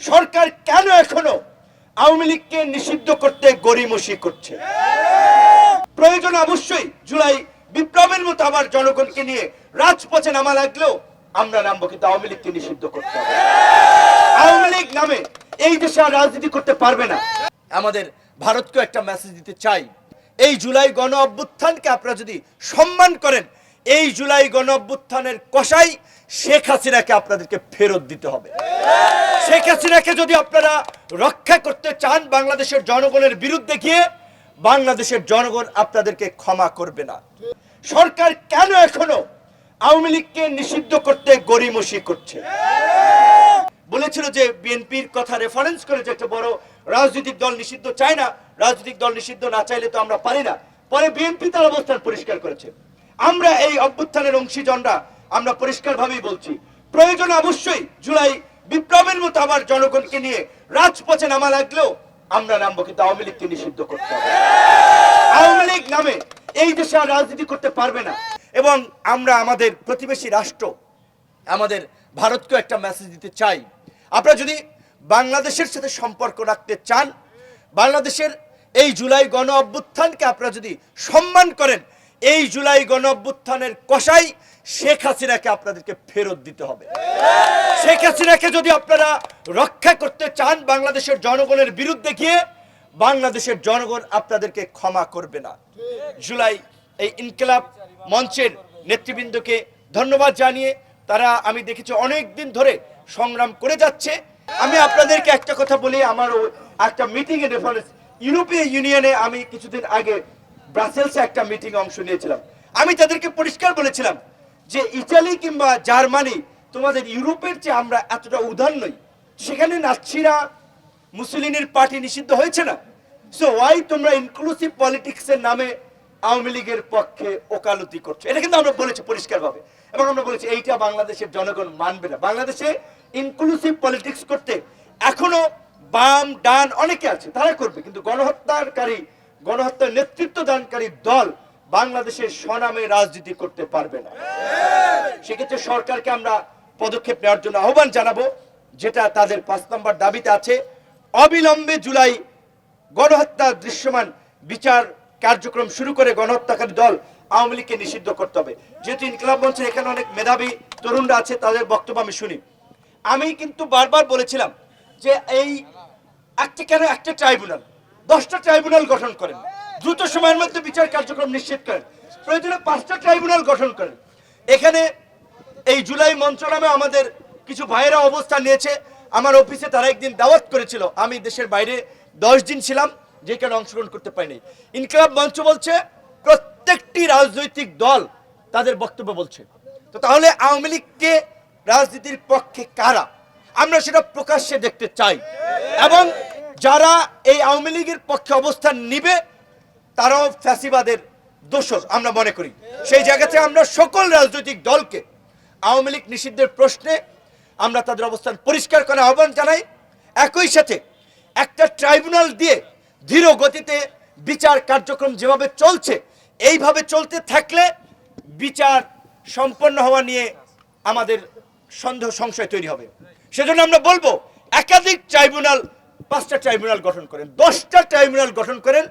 সরকার কেন এখনও আওয়ামী লীগকে নিষিদ্ধ করতে গড়িমসি করছে? প্রয়োজন অবশ্যই জুলাই বিপ্লবের মতো আবার জনগণকে নিয়ে রাজপথে নামা লাগলেও আমরা নামবো, কিন্তু আওয়ামী লীগকে নিষিদ্ধ করতে হবে। আওয়ামী লীগ নামে এই দেশে আর রাজনীতি করতে পারবে না। আমাদের ভারতকেও একটা মেসেজ দিতে চাই। এই জুলাই গণ অভ্যুত্থানকে আপনারা যদি সম্মান করেন এই জুলাই গণ কষাই শেখ হাসিনাকে আপনাদেরকে ফেরত দিতে হবে। শেখ হাসিনাকে যদি আপনারা রক্ষা করতে চান বাংলাদেশের জনগণের বিরুদ্ধে গিয়ে, বাংলাদেশের জনগণ আপনাদেরকে ক্ষমা করবে না। সরকার কেন এখনও আওয়ামী লীগকে নিষিদ্ধ করতে গড়িমসি করছে? বলেছিল যে বিএনপির কথা রেফারেন্স করে যে একটা বড় রাজনৈতিক দল নিষিদ্ধ চায় না, রাজনৈতিক দল নিষিদ্ধ না চাইলে তো আমরা পারি না। পরে বিএনপি তার অবস্থান পরিষ্কার করেছে। আমরা এই অভ্যুত্থানের অংশীজনরা, আমরা পরিষ্কারভাবেই বলছি, প্রয়োজন অবশ্যই জুলাই বিপ্লবের মতো আবার জনগণকে নিয়ে রাজপথে নামা লাগলেও আমরা নামবো, কিন্তু আওয়ামী লীগকে নিষিদ্ধ করতে হবে। আওয়ামী লীগ নামে এই দেশে আর রাজনীতি করতে পারবে না। এবং আমরা আমাদের প্রতিবেশী রাষ্ট্র, আমাদের ভারতকেও একটা মেসেজ দিতে চাই। আপনারা যদি বাংলাদেশের সাথে সম্পর্ক রাখতে চান, বাংলাদেশের এই জুলাই গণ অভ্যুত্থানকে আপনারা যদি সম্মান করেন এই জুলাই গণ অভ্যুত্থানের কষাই শেখ হাসিনাকে আপনাদেরকে ফেরত দিতে হবে। শেখ হাসিনাকে যদি আপনারা রক্ষা করতে চান বাংলাদেশের জনগণের বিরুদ্ধে গিয়ে, বাংলাদেশের জনগণ আপনাদেরকে ক্ষমা করবে না। জুলাই এই ইনকিলাব মঞ্চের নেতৃবৃন্দকে ধন্যবাদ জানিয়ে তারা, আমি দেখেছি অনেক দিন ধরে সংগ্রাম করে যাচ্ছে। আমি আপনাদেরকে একটা কথা বলি আমার একটা মিটিং এ রেফারেন্স ইউরোপীয় ইউনিয়নে আমি কিছুদিন আগে ব্রাসেলসে একটা মিটিং অংশ নিয়েছিলাম। আমি তাদেরকে পরিষ্কার বলেছিলাম যে ইটালি কিংবা জার্মানি তোমাদের ইউরোপের চেয়ে আমরা এতটা উদার নই। সেখানে নাচ্ছিরা মুসলিনের পার্টি নিষিদ্ধ হয়েছে না। সো ওয়াই তোমরা ইনক্লুসিভ পলিটিক্সের নামে আওয়ামী লীগের পক্ষে ওকালতি করছ? এটা কিন্তু আমরা বলেছি পরিষ্কারভাবে। এবং আমরা বলেছি এইটা বাংলাদেশের জনগণ মানবে না। বাংলাদেশে ইনক্লুসিভ পলিটিক্স করতে এখনও বাম, ডান অনেকে আছে, তারা করবে। কিন্তু গণহত্যারকারী গণহত্যার নেতৃত্ব দানকারী দল বাংলাদেশের স্বনামে রাজনীতি করতে পারবে না। সেক্ষেত্রে সরকারকে আমরা পদক্ষেপ নেওয়ার জন্য আহ্বান জানাব, যেটা তাদের পাঁচ নম্বর দাবিতে আছে। অবিলম্বে জুলাই গণহত্যা দৃশ্যমান বিচার কার্যক্রম শুরু করে গণহত্যাকারী দল আওয়ামী লীগকে নিষিদ্ধ করতে হবে। যেহেতু ইনকলাব মঞ্চের এখানে অনেক মেধাবী তরুণরা আছে, তাদের বক্তব্য আমি শুনি। আমি কিন্তু বারবার বলেছিলাম যে এই একটা কেন, একটা ট্রাইব্যুনাল দশটা ট্রাইব্যুনাল গঠন করেন। দ্রুত সময়ের মধ্যে বিচার কার্যক্রম নিশ্চিত করেন। প্রয়োজনে পাঁচটা ট্রাইব্যুনাল গঠন করেন। এখানে এই জুলাই মঞ্চ নামে আমাদের কিছু ভাইয়েরা অবস্থান নিয়েছে। আমার অফিসে তারা একদিন দাওয়াত করেছিল। আমি দেশের বাইরে দশ দিন ছিলাম, যেখানে অংশগ্রহণ করতে পারিনি। ইনকলাব মঞ্চ বলছে, প্রত্যেকটি রাজনৈতিক দল তাদের বক্তব্য বলছে। তো তাহলে আওয়ামী লীগকে রাজনীতির পক্ষে কারা? আমরা সেটা প্রকাশ্যে দেখতে চাই। এবং যারা এই আওয়ামী লীগের পক্ষে অবস্থান নিবে, তারাও ফ্যাসিবাদের দোষর, আমরা মনে করি। সেই জায়গাতে আমরা সকল রাজনৈতিক দলকে, আওয়ামী লীগ নিষিদ্ধের প্রশ্নে আমরা তাদের অবস্থান পরিষ্কার করার আহ্বান জানাই। একই সাথে একটা ট্রাইব্যুনাল দিয়ে ধীর গতিতে বিচার কার্যক্রম যেভাবে চলছে, এইভাবে চলতে থাকলে বিচার সম্পন্ন হওয়া নিয়ে আমাদের সন্দেহ, সংশয় তৈরি হবে। সেজন্য আমরা বলব, একাধিক ট্রাইব্যুনাল পাঁচটা ট্রাইব্যুনাল গঠন করেন দশটা ট্রাইব্যুনাল গঠন করেন